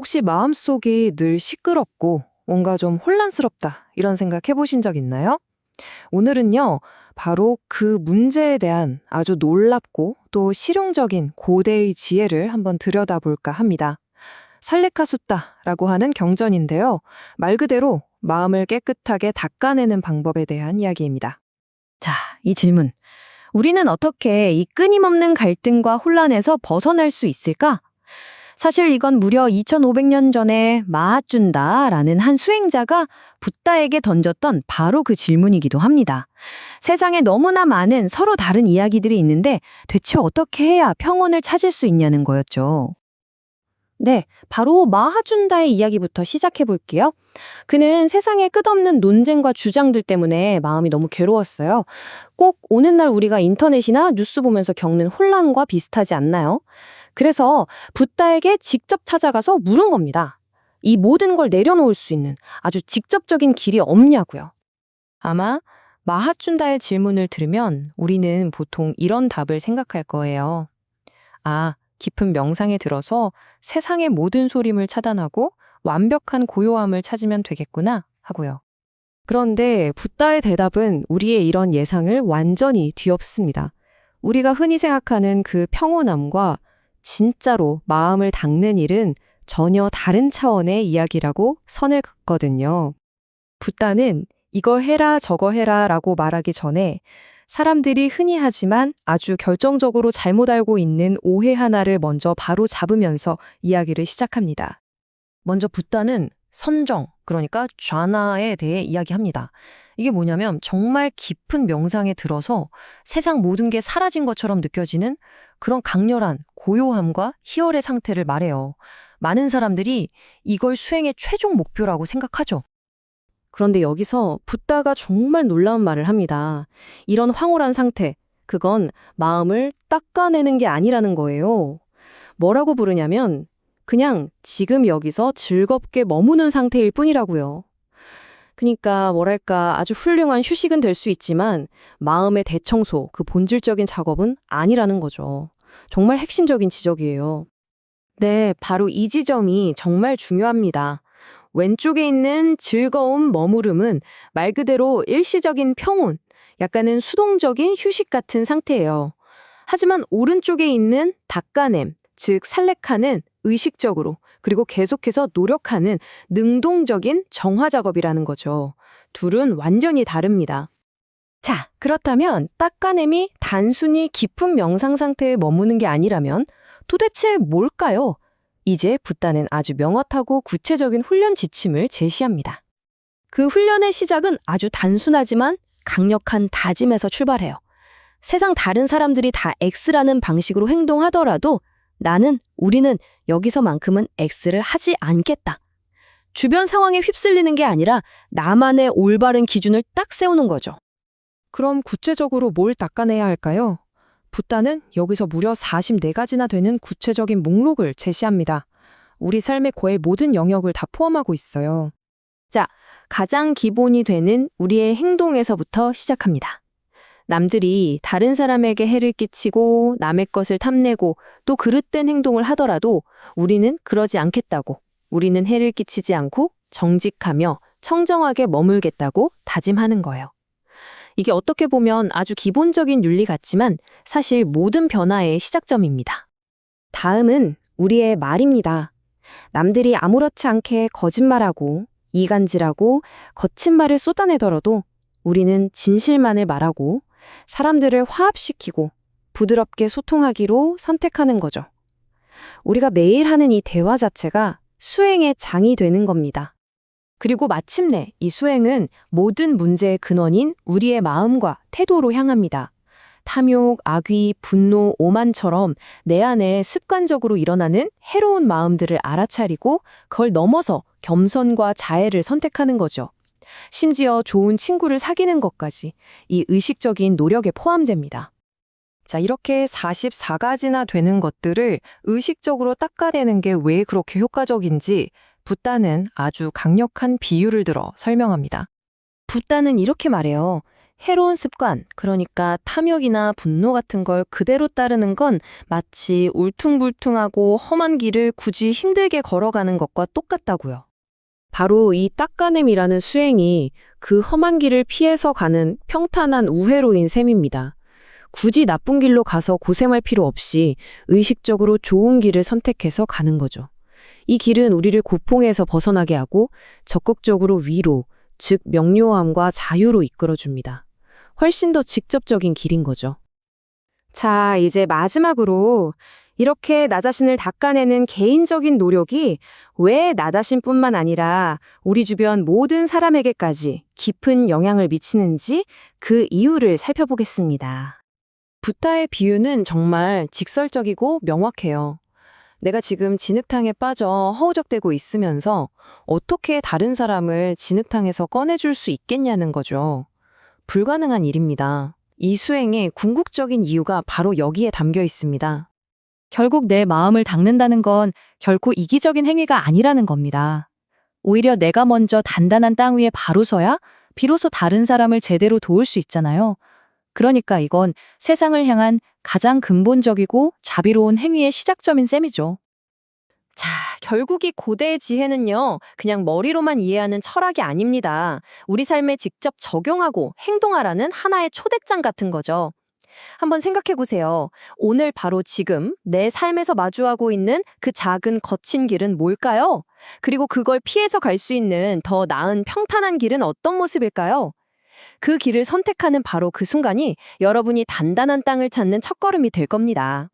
혹시 마음속이 늘 시끄럽고 뭔가 좀 혼란스럽다 이런 생각 해보신 적 있나요? 오늘은요, 바로 그 문제에 대한 아주 놀랍고 또 실용적인 고대의 지혜를 한번 들여다볼까 합니다. 살레카숫다라고 하는 경전인데요. 말 그대로 마음을 깨끗하게 닦아내는 방법에 대한 이야기입니다. 자, 이 질문. 우리는 어떻게 이 끊임없는 갈등과 혼란에서 벗어날 수 있을까? 사실 이건 무려 2500년 전에 마하준다라는 한 수행자가 붓다에게 던졌던 바로 그 질문이기도 합니다. 세상에 너무나 많은 서로 다른 이야기들이 있는데 대체 어떻게 해야 평온을 찾을 수 있냐는 거였죠. 네, 바로 마하준다의 이야기부터 시작해 볼게요. 그는 세상에 끝없는 논쟁과 주장들 때문에 마음이 너무 괴로웠어요. 꼭 오는 날 우리가 인터넷이나 뉴스 보면서 겪는 혼란과 비슷하지 않나요? 그래서 붓다에게 직접 찾아가서 물은 겁니다. 이 모든 걸 내려놓을 수 있는 아주 직접적인 길이 없냐고요. 아마 마하춘다의 질문을 들으면 우리는 보통 이런 답을 생각할 거예요. 아, 깊은 명상에 들어서 세상의 모든 소림을 차단하고 완벽한 고요함을 찾으면 되겠구나 하고요. 그런데 붓다의 대답은 우리의 이런 예상을 완전히 뒤엎습니다. 우리가 흔히 생각하는 그 평온함과 진짜로 마음을 닦는 일은 전혀 다른 차원의 이야기라고 선을 긋거든요. 붓다는 이거 해라 저거 해라 라고 말하기 전에 사람들이 흔히 하지만 아주 결정적으로 잘못 알고 있는 오해 하나를 먼저 바로 잡으면서 이야기를 시작합니다. 먼저 붓다는 선정, 그러니까 좌나에 대해 이야기합니다. 이게 뭐냐면 정말 깊은 명상에 들어서 세상 모든 게 사라진 것처럼 느껴지는 그런 강렬한 고요함과 희열의 상태를 말해요. 많은 사람들이 이걸 수행의 최종 목표라고 생각하죠. 그런데 여기서 붓다가 정말 놀라운 말을 합니다. 이런 황홀한 상태, 그건 마음을 닦아내는 게 아니라는 거예요. 뭐라고 부르냐면 그냥 지금 여기서 즐겁게 머무는 상태일 뿐이라고요. 그러니까 뭐랄까 아주 훌륭한 휴식은 될 수 있지만 마음의 대청소, 그 본질적인 작업은 아니라는 거죠. 정말 핵심적인 지적이에요. 네, 바로 이 지점이 정말 중요합니다. 왼쪽에 있는 즐거움 머무름은 말 그대로 일시적인 평온, 약간은 수동적인 휴식 같은 상태예요. 하지만 오른쪽에 있는 닦아냄, 즉 살레카는 의식적으로 그리고 계속해서 노력하는 능동적인 정화 작업이라는 거죠. 둘은 완전히 다릅니다. 자, 그렇다면 닦아냄이 단순히 깊은 명상 상태에 머무는 게 아니라면 도대체 뭘까요? 이제 붓다는 아주 명확하고 구체적인 훈련 지침을 제시합니다. 그 훈련의 시작은 아주 단순하지만 강력한 다짐에서 출발해요. 세상 다른 사람들이 다 X라는 방식으로 행동하더라도 나는, 우리는 여기서만큼은 X를 하지 않겠다. 주변 상황에 휩쓸리는 게 아니라 나만의 올바른 기준을 딱 세우는 거죠. 그럼 구체적으로 뭘 닦아내야 할까요? 붓다는 여기서 무려 44가지나 되는 구체적인 목록을 제시합니다. 우리 삶의 거의 모든 영역을 다 포함하고 있어요. 가장 기본이 되는 우리의 행동에서부터 시작합니다. 남들이 다른 사람에게 해를 끼치고 남의 것을 탐내고 또 그릇된 행동을 하더라도 우리는 그러지 않겠다고, 우리는 해를 끼치지 않고 정직하며 청정하게 머물겠다고 다짐하는 거예요. 이게 어떻게 보면 아주 기본적인 윤리 같지만 사실 모든 변화의 시작점입니다. 다음은 우리의 말입니다. 남들이 아무렇지 않게 거짓말하고 이간질하고 거친 말을 쏟아내더라도 우리는 진실만을 말하고 사람들을 화합시키고 부드럽게 소통하기로 선택하는 거죠. 우리가 매일 하는 이 대화 자체가 수행의 장이 되는 겁니다. 그리고 마침내 이 수행은 모든 문제의 근원인 우리의 마음과 태도로 향합니다. 탐욕, 악의, 분노, 오만처럼 내 안에 습관적으로 일어나는 해로운 마음들을 알아차리고 그걸 넘어서 겸손과 자애를 선택하는 거죠. 심지어 좋은 친구를 사귀는 것까지 이 의식적인 노력에 포함됩니다. 자, 이렇게 44가지나 되는 것들을 의식적으로 닦아내는 게 왜 그렇게 효과적인지 붓다는 아주 강력한 비유를 들어 설명합니다. 붓다는 이렇게 말해요. 해로운 습관, 그러니까 탐욕이나 분노 같은 걸 그대로 따르는 건 마치 울퉁불퉁하고 험한 길을 굳이 힘들게 걸어가는 것과 똑같다고요. 바로 이 닦아냄이라는 수행이 그 험한 길을 피해서 가는 평탄한 우회로인 셈입니다. 굳이 나쁜 길로 가서 고생할 필요 없이 의식적으로 좋은 길을 선택해서 가는 거죠. 이 길은 우리를 고통에서 벗어나게 하고 적극적으로 위로, 즉 명료함과 자유로 이끌어줍니다. 훨씬 더 직접적인 길인 거죠. 자, 이제 마지막으로 이렇게 나 자신을 닦아내는 개인적인 노력이 왜 나 자신뿐만 아니라 우리 주변 모든 사람에게까지 깊은 영향을 미치는지 그 이유를 살펴보겠습니다. 부타의 비유는 정말 직설적이고 명확해요. 내가 지금 진흙탕에 빠져 허우적대고 있으면서 어떻게 다른 사람을 진흙탕에서 꺼내줄 수 있겠냐는 거죠. 불가능한 일입니다. 이 수행의 궁극적인 이유가 바로 여기에 담겨 있습니다. 결국 내 마음을 닦는다는 건 결코 이기적인 행위가 아니라는 겁니다. 오히려 내가 먼저 단단한 땅 위에 바로 서야 비로소 다른 사람을 제대로 도울 수 있잖아요. 그러니까 이건 세상을 향한 가장 근본적이고 자비로운 행위의 시작점인 셈이죠. 자, 결국 이 고대의 지혜는요, 그냥 머리로만 이해하는 철학이 아닙니다. 우리 삶에 직접 적용하고 행동하라는 하나의 초대장 같은 거죠. 한번 생각해 보세요. 오늘 바로 지금 내 삶에서 마주하고 있는 그 작은 거친 길은 뭘까요? 그리고 그걸 피해서 갈 수 있는 더 나은 평탄한 길은 어떤 모습일까요? 그 길을 선택하는 바로 그 순간이 여러분이 단단한 땅을 찾는 첫걸음이 될 겁니다.